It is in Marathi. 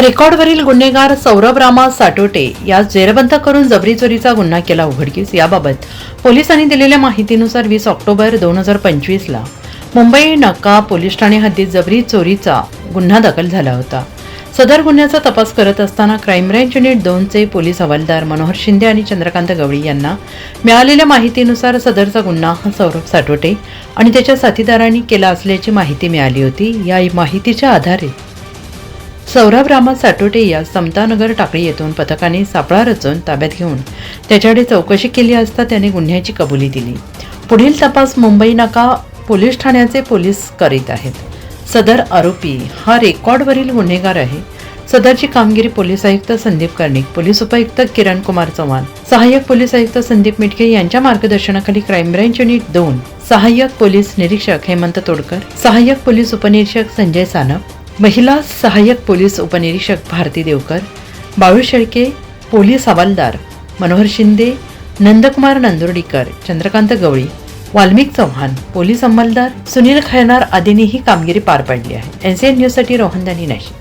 रेकॉर्डवरील गुन्हेगार सौरभ रामा साटोटे यास जेरबंद करून जबरी चोरीचा गुन्हा केला. उघडकीस याबाबत पोलिसांनी दिलेल्या माहितीनुसार वीस ऑक्टोबर दोन हजार पंचवीसला मुंबई नका पोलीस ठाणे हद्दीत जबरी चोरीचा गुन्हा दाखल झाला होता. सदर गुन्ह्याचा तपास करत असताना क्राईम ब्रँच युनिट दोनचे पोलीस हवालदार मनोहर शिंदे आणि चंद्रकांत गवळी यांना मिळालेल्या माहितीनुसार सदरचा गुन्हा हा सौरभ साटोटे आणि त्याच्या साथीदारांनी केला असल्याची माहिती मिळाली होती. या माहितीच्या आधारे सौरभ रामा साटोटे या समतानगर टाकळी येथून पथकाने सापळा रचून ताब्यात घेऊन त्याच्याकडे चौकशी केली असता त्याने गुन्ह्याची कबुली दिली. पुढील तपास मुंबई नाका पोलीस ठाण्याचे पोलीस करीत आहेत. सदर आरोपी हा रेकॉर्डवरील गुन्हेगार आहे. सदरची कामगिरी पोलीस आयुक्त संदीप कर्णिक पोलीस उपायुक्त किरण कुमार चव्हाण सहाय्यक पोलीस आयुक्त संदीप मिटके यांच्या मार्गदर्शनाखाली क्राईम ब्रँच युनिट दोन सहाय्यक पोलीस निरीक्षक हेमंत तोडकर सहाय्यक पोलीस उपनिरीक्षक संजय सानप महिला सहाय्यक पोलीस उपनिरीक्षक भारती देवकर बाळू शेळके पोलीस हवालदार मनोहर शिंदे नंदकुमार नंदुर्डीकर चंद्रकांत गवळी वाल्मिक चव्हाण पोलीस अंमलदार सुनील खैनार आदींनी ही कामगिरी पार पाडली आहे. एन सी न्यूजसाठी रोहनदानी नाशिक.